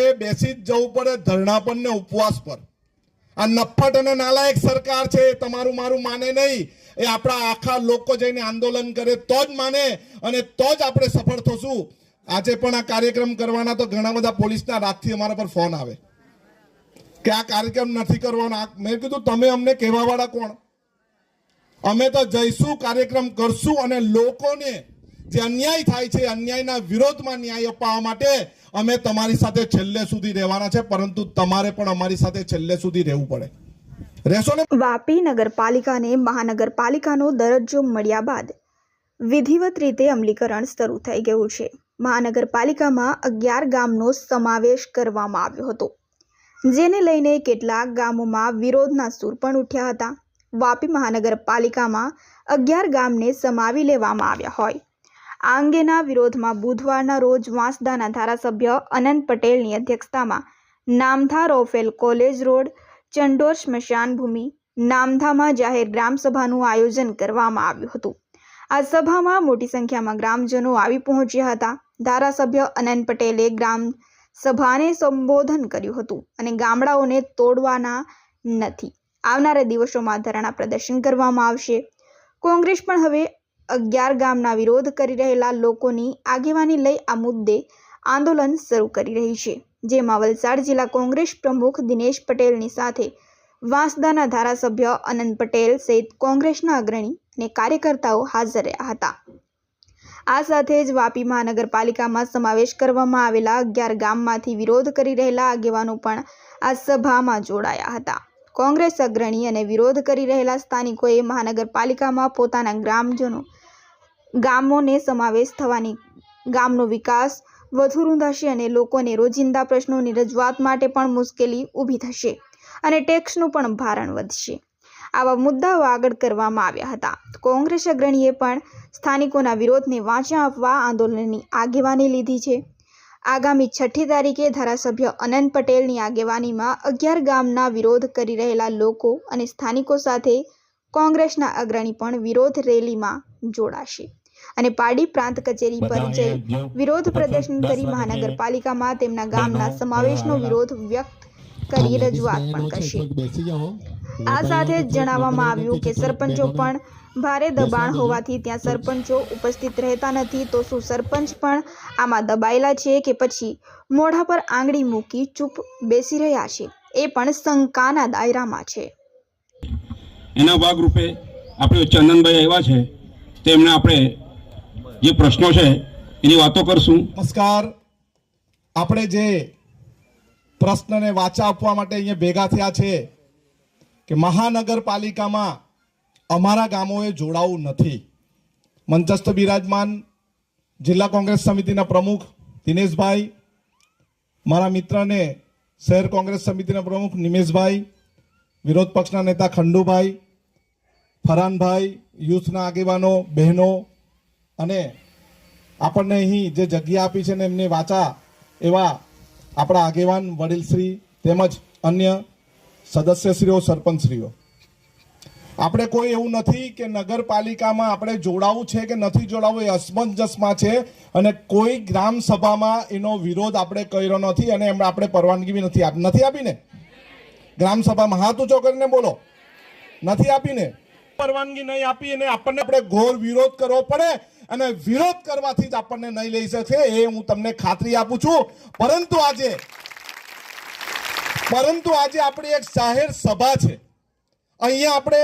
એ બેસી જ જવું પડે ધરણા પર ને ઉપવાસ પર. આ નફટ અને નાલાયક સરકાર છે તમારું મારું માને નહીં. એ આપણા આખા લોકો જઈને આંદોલન કરે તો જ માને અને તો જ આપણે સફળ થશું. આજે પણ આ કાર્યક્રમ કરવાના તો ઘણા બધા પોલીસના રાતથી અમારા પર ફોન આવે. કે આ કાર્યક્રમ નથી કરવાનો. મેં કીધું, તમે અમને કહેવા વાળા કોણ? અમે તો જઈશું, કાર્યક્રમ કરશું અને લોકોને જે અન્યાય થાય છે, અન્યાયના વિરોધમાં ન્યાય અપાવવા માટે અમે તમારી સાથે છેલ્લે સુધી રહેવાના છે, પરંતુ તમારે પણ અમારી સાથે છેલ્લે સુધી રહેવું પડે. વાપી નગરપાલિકાને મહાનગરપાલિકાનો દરજ્જો મળ્યા બાદ વિધિવત રીતે અમલીકરણ શરૂ થઈ ગયું છે. મહાનગરપાલિકામાં અગિયાર ગામનો સમાવેશ કરવામાં આવ્યો હતો. જેને લઈને કેટલાક ગામોમાં વિરોધના સૂર પણ ઉઠ્યા હતા. વાપી મહાનગરપાલિકામાં અગિયાર ગામને સમાવી લેવામાં આવ્યા હોય. આ અંગેના વિરોધમાં બુધવારના રોજ વાંસદાના ધારાસભ્ય અનંત પટેલની અધ્યક્ષતામાં નામથા રોફેલ કોલેજ રોડ, ચંડોર સ્મશાન ભૂમિ નામધામાં જાહેર ગ્રામસભાનું આયોજન કરવામાં આવ્યું હતું. આ સભામાં મોટી સંખ્યામાં ગ્રામજનો આવી પહોંચ્યા હતા. ધારાસભ્ય અનંત પટેલે ગ્રામ સભાને સંબોધન કર્યું હતું અને ગામડાઓને તોડવાના નથી. આવનારા દિવસોમાં ધરણા પ્રદર્શન કરવામાં આવશે. કોંગ્રેસ પણ હવે અગિયાર ગામના વિરોધ કરી રહેલા લોકોની આગેવાની લઈ આ મુદ્દે આંદોલન શરૂ કરી રહી છે, જેમાં વલસાડ જિલ્લા કોંગ્રેસ પ્રમુખ દિનેશ પટેલની સાથે વાંસદાના ધારાસભ્ય અનંત પટેલ સહિત કોંગ્રેસના અગ્રણી અને કાર્યકર્તાઓ હાજર રહ્યા હતા. આ સાથે જ વાપી મહાનગરપાલિકામાં સમાવેશ કરવામાં આવેલા અગિયાર ગામમાંથી વિરોધ કરી રહેલા આગેવાનો પણ આ સભામાં જોડાયા હતા. કોંગ્રેસ અગ્રણી અને વિરોધ કરી રહેલા સ્થાનિકોએ મહાનગરપાલિકામાં પોતાના ગ્રામજનો ગામોને સમાવેશ થવાની. ગામનો વિકાસ વધુ રૂંધાશે અને લોકોને રોજિંદા પ્રશ્નોની રજૂઆત માટે પણ મુશ્કેલી ઊભી થશે અને ટેક્સનું પણ ભારણ વધશે. આવા મુદ્દાઓ આગળ કરવામાં આવ્યા હતા. કોંગ્રેસ અગ્રણીએ પણ સ્થાનિકોના વિરોધને વાંચા આપવા આંદોલનની આગેવાની લીધી છે. આગામી છઠ્ઠી તારીખે ધારાસભ્ય અનંત પટેલની આગેવાનીમાં અગિયાર ગામના વિરોધ કરી રહેલા લોકો અને સ્થાનિકો સાથે કોંગ્રેસના અગ્રણી પણ વિરોધ રેલીમાં જોડાશે. અને પાડી પ્રાંત કચેરી પર જઈ વિરોધ પ્રદર્શન કરી મહાનગરપાલિકામાં તેમના ગામના સમાવેશનો વિરોધ વ્યક્ત કરી રજૂઆત પણ કરશે. આ સાથે જ જણાવવામાં આવ્યું કે સરપંચો પણ ભારે દબાણ હોવાથી ત્યાં સરપંચો ઉપસ્થિત રહેતા નથી. તો શું સરપંચ પણ આમાં દબાયેલા છે કે પછી મોઢા પર આંગળી મૂકી ચૂપ બેસી રહ્યા છે? એ પણ શંકાના દાયરામાં છે. એના ભાગરૂપે આપણે ચંદનભાઈ આવ્યા છે. તેમને આપણે જે પ્રશ્નો છે, એની વાતો કરશું. નમસ્કાર. આપણે જે પ્રશ્નને વાચા આપવા માટે અહીંયા ભેગા થયા છે કે મહાનગરપાલિકામાં અમારા ગામોએ જોડાવું નથી. મંચસ્થ બિરાજમાન જિલ્લા કોંગ્રેસ સમિતિના પ્રમુખ દિનેશભાઈ, મારા મિત્રને શહેર કોંગ્રેસ સમિતિના પ્રમુખ નિમેશભાઈ, વિરોધ પક્ષના નેતા ખંડુભાઈ, ફરાનભાઈ, યુથના આગેવાનો, બહેનો અને આપણને અહીં જે જગ્યા આપી છે ને એમને વાચા એવા આપણા આગેવાન વડીલશ્રી તેમજ અન્ય સદસ્યશ્રીઓ, સરપંચશ્રીઓ. આપણે કોઈ એવું નથી કે નગરપાલિકામાં આપણે જોડાવું છે કે નથી જોડાવું, એ અસમંજસમાં છે અને કોઈ ગ્રામ સભામાં એનો વિરોધ આપણે કર્યો નથી અને એમણે આપણે પરવાનગી બી નથી આપી. નથી આપીને? ગ્રામ સભામાં હાથ ઊંચો કરીને બોલો. નથી આપીને? પરવાનગી નહીં આપી અને આપણને આપણે ઘોર વિરોધ કરવો પડે. અને વિરોધ કરવાથી જ આપણને નહીં લઈ શકે એ હું તમને ખાતરી આપું છું. પરંતુ આજે પરંતુ આજે આપણી એક જાહેર સભા છે. અહીંયા આપણે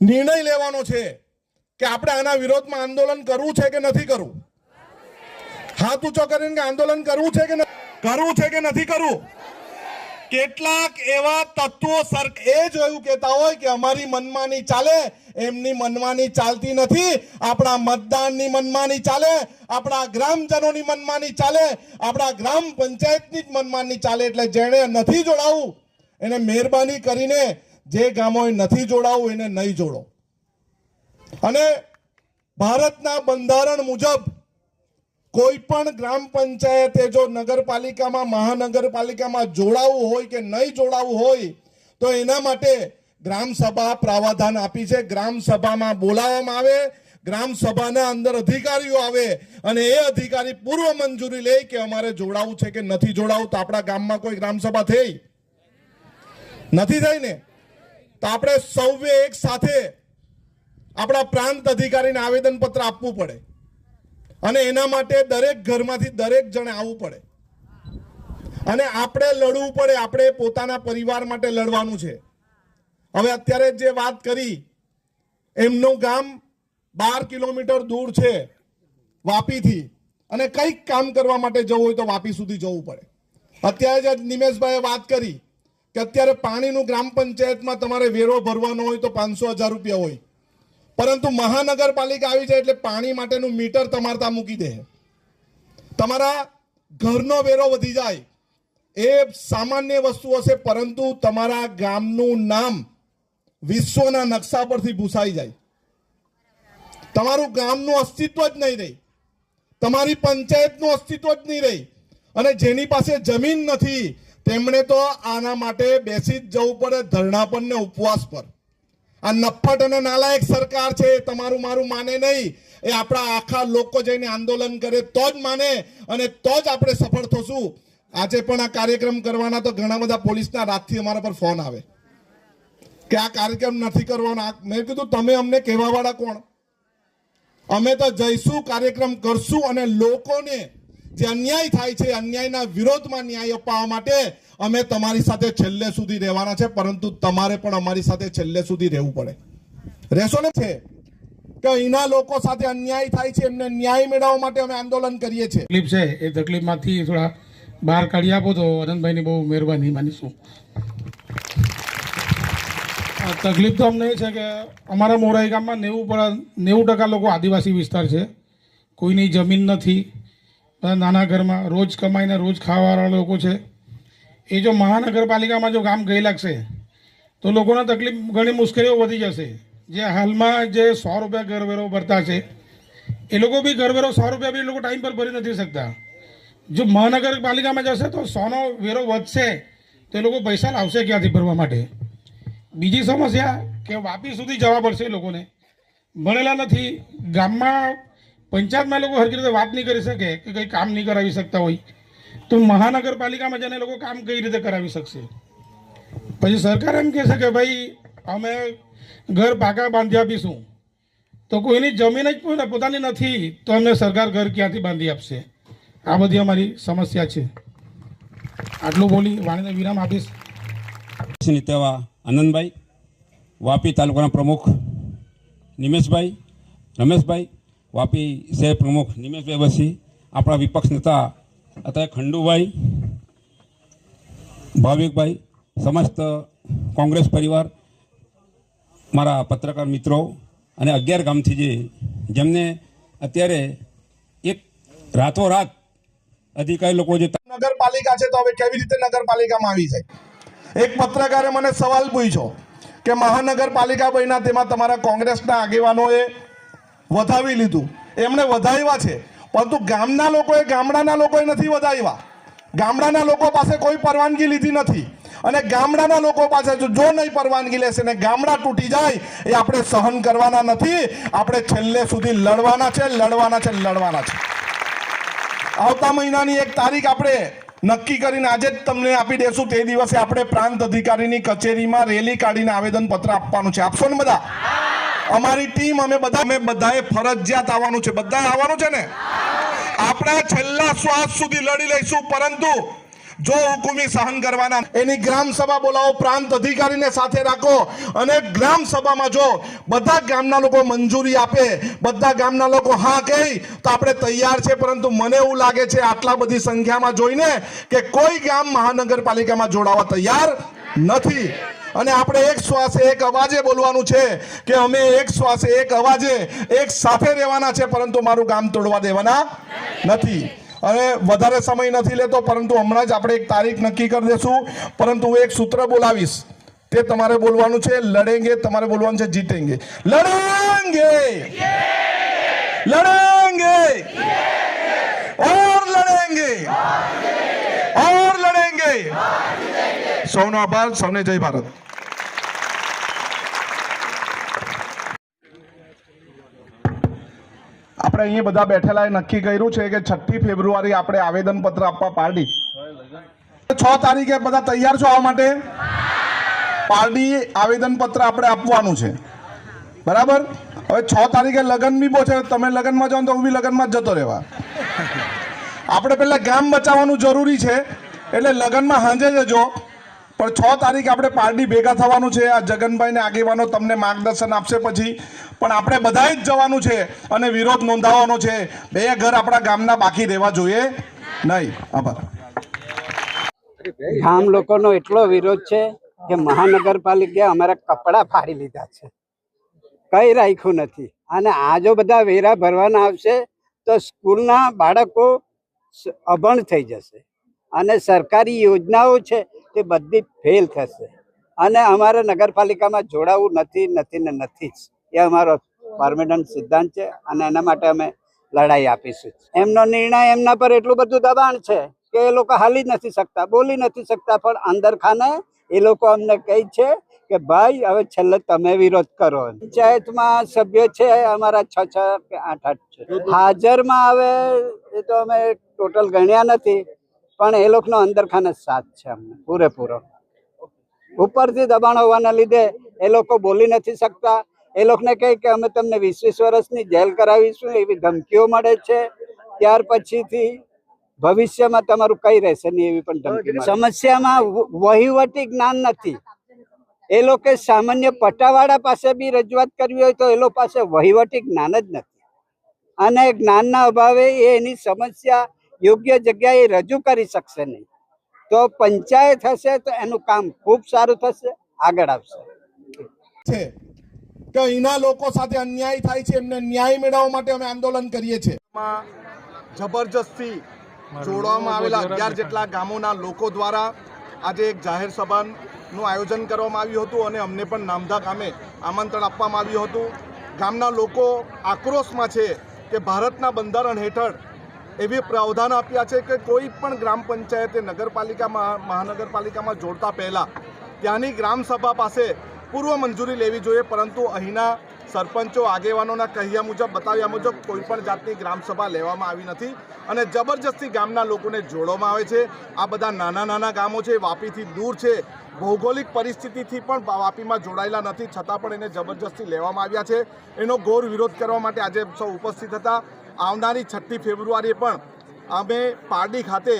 નિર્ણય લેવાનો છે કે આપણે આના વિરોધમાં આંદોલન કરવું છે કે નથી કરવું? હાથ ઊંચો કરીને આંદોલન કરવું છે કે કરવું છે કે નથી કરવું? કેટલાક એવા તત્વો સર એ જ એવું કહેતા હોય કે અમારી મનમાની ચાલે, એમની મનમાની ચાલતી નથી, આપણા મતદાનની મનમાની ચાલે, આપણા ગ્રામજનોની મનમાની ચાલે, આપણા ગ્રામ પંચાયતની જ મનમાની ચાલે, એટલે જેણે નથી જોડાવું, એને મહેરબાની કરીને જે ગામોએ નથી જોડાવું, એને નહીં જોડો. અને ભારતના બંધારણ મુજબ કોઈ પણ ગ્રામ પંચાયતે જો નગરપાલિકામાં, મહાનગરપાલિકામાં જોડાવું હોય કે નહીં જોડાવું હોય, તો એના માટે ગ્રામ સભા પ્રાવધાન આપી છે. ગ્રામ સભામાં બોલાવવામાં આવે, ગ્રામ સભાના અંદર અધિકારીઓ આવે અને એ અધિકારી પૂર્વ મંજૂરી લે કે અમારે જોડાવું છે કે નથી જોડાવું. તો આપણા ગામમાં કોઈ ગ્રામ સભા થઈ? નથી થઈ ને? તો આપણે સૌએ એક સાથે આપણા પ્રાંત અધિકારીને આવેદન પત્ર આપવું પડે. અને એના માટે દરેક ઘરમાંથી દરેક જણે આવવું પડે. અને આપણે લડવું પડે, આપણે પોતાના પરિવાર માટે લડવાનું છે. હવે અત્યારે જે વાત કરી, એમનું ગામ બાર કિલોમીટર દૂર છે, વાપીથી. અને કંઈક કામ કરવા માટે જવું હોય તો વાપી સુધી જવું પડે. અત્યારે જે નિમેશભાઈએ વાત કરી કે અત્યારે પાણીનું ગ્રામ પંચાયતમાં તમારે વેરો ભરવાનો હોય તો પાંચસો હજાર રૂપિયા હોય. પરંતુ મહાનગરપાલિકા આવી જાય એટલે પાણી માટેનું મીટર તમારે ત્યાં મૂકી દે. તમારા ઘરનો વેરો વધી જાય. એ સામાન્ય વસ્તુ હશે, પરંતુ તમારા ગામનું નામ વિશ્વના નકશા પરથી ભૂસાઈ જાય. તમારું ગામનું અસ્તિત્વ જ નહીં રહી. તમારી પંચાયતનું અસ્તિત્વ જ નહીં રહી. અને જેની પાસે જમીન નથી, તેમણે તો આના માટે બેસી જ જવું પડે ધરણા પર ને ઉપવાસ પર. આ નફટ અને નાલાયક સરકાર છે, એ તમારું મારું માને નહીં. એ આપણા આખા લોકો જઈને આંદોલન કરે તો જ માને અને તો જ આપણે સફળ થશું. આજે પણ આ કાર્યક્રમ કરવાના તો ઘણા બધા પોલીસના રાતથી અમારા પર ફોન આવે. કે આ કાર્યક્રમ નથી કરવાનો. મેં કીધું, તમે અમને કહેવાવાળા કોણ? અમે તો જઈશું, કાર્યક્રમ કરશું અને લોકોને જે અન્યાય થાય છે અન્યાયના વિરોધમાં ન્યાય અપાવવા માટે અમે તમારી સાથે છેલ્લે સુધી રહેવાના છે, પરંતુ તમારે પણ અમારી સાથે છેલ્લે સુધી રહેવું પડે. રહેશો ને? છે. કે અહીંના લોકો સાથે અન્યાય થાય છે, એમને ન્યાય મેળવવા માટે અમે આંદોલન કરીએ છીએ. તકલીફ છે, એ તકલીફમાંથી થોડા બહાર કાઢી આપો તો અનંતભાઈની બહુ મહેરબાની માનીશું. તકલીફ તો અમને એ છે કે અમારા મોરાઈ ગામમાં નેવું નેવું ટકા લોકો આદિવાસી વિસ્તાર છે. કોઈની જમીન નથી નાના ઘરમાં રોજ કમાઈને રોજ ખાવાવાળા લોકો છે. એ જો મહાનગરપાલિકામાં જો કામ ગઈ લાગશે, તો લોકોને તકલીફ ઘણી મુશ્કેલીઓ વધી જશે. જે હાલમાં જે સો રૂપિયા ઘરવેરો ભરતા છે, એ લોકો બી ઘરવેરો સો રૂપિયા બી એ લોકો ટાઈમ પર ભરી નથી શકતા. જો મહાનગરપાલિકામાં જશે તો સોનો વેરો વધશે, તો એ લોકો પૈસા લાવશે ક્યાંથી ભરવા માટે? બીજી સમસ્યા કે વાપી સુધી જવા પડશે એ લોકોને. ભણેલા નથી. ગામમાં પંચાયતમાં લોકો હરકી રીતે વાત નહીં કરી શકે કે કંઈ કામ નહીં કરાવી શકતા હોય. તો મહાનગરપાલિકામાં જઈને લોકો કામ કઈ રીતે કરાવી શકશે? પછી સરકાર એમ કહેશે કે ભાઈ, અમે ઘર પાકા બાંધી આપીશું. તો કોઈની જમીન જ પોતાની નથી, તો અમને સરકાર ઘર ક્યાંથી બાંધી આપશે? આ બધી અમારી સમસ્યા છે. આટલું બોલી વાણીને વિરામ આપીશ. તેવા આનંદભાઈ, વાપી તાલુકાના પ્રમુખ નિમેશભાઈ, રમેશભાઈ વાપી શહેર પ્રમુખ નિમેશભાઈ વસી, આપણા વિપક્ષ નેતા અત્યારે ખંડુભાઈ, ભાવિકભાઈ, સમસ્ત કોંગ્રેસ પરિવાર, મારા પત્રકાર મિત્રો અને અગિયાર ગામથી જેમને અત્યારે એક રાતોરાત અધિકારી લોકો જે નગરપાલિકા છે, તો હવે કેવી રીતે નગરપાલિકામાં આવી જાય એક પત્રકારે મને સવાલ પૂછ્યો કે મહાનગરપાલિકા બન્યા તેમાં તમારા કોંગ્રેસના આગેવાનોએ વધાવી લીધું. એમણે વધાવ્યા છે. પરંતુ ગામના લોકોએ ગામડાના લોકોએ નથી વધાવ્યા. ગામડાના લોકો પાસે કોઈ પરવાનગી લીધી નથી. અને ગામડાના લોકો પાસે જો નહીં પરવાનગી લેશે ને ગામડા તૂટી જાય, એ આપણે સહન કરવાના નથી. આપણે છેલ્લે સુધી લડવાના છે લડવાના છે લડવાના છે. આવતા મહિનાની એક તારીખ આપણે નક્કી કરીને આજે જ તમને આપી દેશું. તે દિવસે આપણે પ્રાંત અધિકારીની કચેરીમાં રેલી કાઢીને આવેદનપત્ર આપવાનું છે. આપશો ને બધા? અમારી ટીમ, અમે બધા અમે બધાએ ફરજિયાત આવવાનું છે. બધા આવવાનું છે ને? આપણા છેલ્લા શ્વાસ સુધી લડી લઈશું, પરંતુ જો હુકુમી સહન કરવાના એની ગ્રામ સભા બોલાવો, પ્રાંત અધિકારીને સાથે રાખો. અને ગ્રામ સભામાં જો બધા ગામના લોકો મંજૂરી આપે, બધા ગામના લોકો હા કહે, તો આપણે તૈયાર છે. પરંતુ મને એવું લાગે છે, આટલા બધી સંખ્યામાં જોઈને કે કોઈ ગામ મહાનગરપાલિકામાં જોડાવા તૈયાર નથી. અને આપણે એક શ્વાસે એક અવાજે બોલવાનું છે કે અમે એક શ્વાસે એક અવાજે એક સાથે રહેવાના છે, પરંતુ મારું ગામ તોડવા દેવાના નથી. અને વધારે સમય નથી લેતો, પરંતુ હમણાં જ આપણે એક તારીખ નક્કી કરી દેશું. પરંતુ હું એક સૂત્ર બોલાવીશ. તે તમારે બોલવાનું છે, લડેંગે તમારે બોલવાનું છે, જીતેંગે. લડેંગે! લડેંગે! ઓર લડેંગે! ઓર લડેંગે! સૌનો આભાર, સૌને જય ભારત. આપણે અહીંયા બધા બેઠેલાએ નક્કી કર્યું છે કે છઠ્ઠી ફેબ્રુઆરી આપણે આવેદનપત્ર આપવા પાર્ટી છ તારીખે બધા તૈયાર છો આવવા માટે? પાર્ટી આવેદનપત્ર આપણે આપવાનું છે. બરાબર? હવે છ તારીખે લગ્ન બી પહોંચે તમે લગ્નમાં જાઓ તો હું બી લગ્નમાં જતો રહેવા. આપણે પહેલાં ગામ બચાવવાનું જરૂરી છે, એટલે લગ્નમાં હાંજે જજો. પણ છ તારીખે આપણે પાર્ટી ભેગા થવાનું છે. આ જગનભાઈને આગેવાનો તમને માર્ગદર્શન આપશે પછી. પણ આપણે બધાએ જ જવાનું છે અને વિરોધ નોંધાવવાનો છે. બે ઘર આપણા ગામના બાકી રહેવા જોઈએ નહીં. આભાર. ગામ લોકોનો એટલો વિરોધ છે કે મહાનગરપાલિકાએ અમારા કપડાં ફાડી લીધા છે. કઈ રાખ્યું નથી. અને આ જો બધા વેરા ભરવાના આવશે તો સ્કૂલના બાળકો અભણ થઈ જશે. અને સરકારી યોજનાઓ છે તે બધી ફેલ થશે. અને અમારે નગરપાલિકામાં જોડાવું નથી નથી ને નથી જ. એ અમારો પરમેનન્ટ સિદ્ધાંત છે અને એના માટે અમે લડાઈ આપીશું. એમનો નિર્ણય એમના પર એટલું બધું દબાણ છે કે એ લોકો હાલી નથી શકતા, બોલી નથી શકતા, પણ અંદર ખાને એ લોકો અમને કહે છે કે, ભાઈ, હવે છેલ્લે તમે વિરોધ કરો. પંચાયતમાં સભ્ય છે અમારા છ છ કે આઠ આઠ છે. હાજરમાં આવે એ તો અમે ટોટલ ગણ્યા નથી. પણ એ લોકોનો અંદરખાને સાથ છે અમને, પૂરેપૂરો. ઉપરથી દબાણ હોવાના લીધે એ લોકો બોલી નથી શકતા. એ લોકોને કહે કે અમે તમને વીસ વીસ વર્ષની જેલ કરાવીશું, એવી ધમકીઓ મળે છે. ત્યાર પછીથી ભવિષ્યમાં તમારું કઈ રહેશે નહીં એવી પણ ધમકી. સમસ્યામાં વહીવટી જ્ઞાન નથી. એ લોકો સામાન્ય પટાવાળા પાસે બી રજૂઆત કરવી હોય તો એ લોકો પાસે વહીવટી જ્ઞાન જ નથી. અને જ્ઞાનના અભાવે એની સમસ્યા યોગ્ય જગ્યાએ રજૂ કરી શકશે નહીં. તો પંચાયત હશે તો એનું કામ ખૂબ સારું થશે આગળ આવશે. છે કે અહીંના લોકો સાથે અન્યાય થાય છે એમને ન્યાય મેળવવા માટે અમે આંદોલન કરીએ છીએ. જબરજસ્તી જોડવામાં આવેલા અગિયાર જેટલા ગામોના લોકો દ્વારા આજે એક જાહેર સભાનું આયોજન કરવામાં આવ્યું હતું અને અમને પણ નામધા ગામે આમંત્રણ આપવામાં આવ્યું હતું. ગામના લોકો આક્રોશમાં છે કે ભારતના બંધારણ હેઠળ એવી પ્રાવધાન આપ્યા છે કે કોઈ પણ ગ્રામ પંચાયતે નગરપાલિકામાં મહાનગરપાલિકામાં જોડતા પહેલાં ત્યાંની ગ્રામસભા પાસે પૂર્વ મંજૂરી લેવી જોઈએ, પરંતુ અહીંના સરપંચો, આગેવાનોના કહ્યા મુજબ, બતાવ્યા મુજબ કોઈ પણ જાતની ગ્રામસભા લેવામાં આવી નથી અને જબરજસ્તી ગામના લોકોને જોડવામાં આવે છે. આ બધા નાના નાના ગામો છે, વાપીથી દૂર છે. ભૌગોલિક પરિસ્થિતિથી પણ વાપીમાં જોડાયેલા નથી, છતાં પણ એને જબરજસ્તી લેવામાં આવ્યા છે. એનો ઘોર વિરોધ કરવા માટે આજે સૌ ઉપસ્થિત હતા. આવનારી છઠ્ઠી ફેબ્રુઆરીએ પણ અમે પારડી ખાતે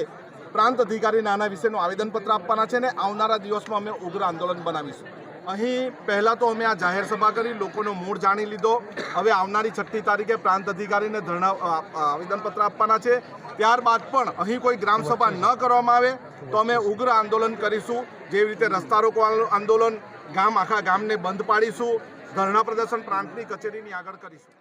પ્રાંત અધિકારીને આના વિશેનું આવેદનપત્ર આપવાના છે અને આવનારા દિવસમાં અમે ઉગ્ર આંદોલન બનાવીશું. અહીં પહેલાં તો અમે આ જાહેર સભા કરી, લોકોનો મૂળ જાણી લીધો. હવે આવનારી છઠ્ઠી તારીખે પ્રાંત અધિકારીને ધરણા આવેદનપત્ર આપવાના છે. ત્યારબાદ પણ અહીં કોઈ ગ્રામસભા ન કરવામાં આવે તો અમે ઉગ્ર આંદોલન કરીશું. જેવી રીતે રસ્તા રોકો આંદોલન, ગામ આખા ગામને બંધ પાડીશું. ધરણા પ્રદર્શન પ્રાંતની કચેરીની આગળ કરીશું.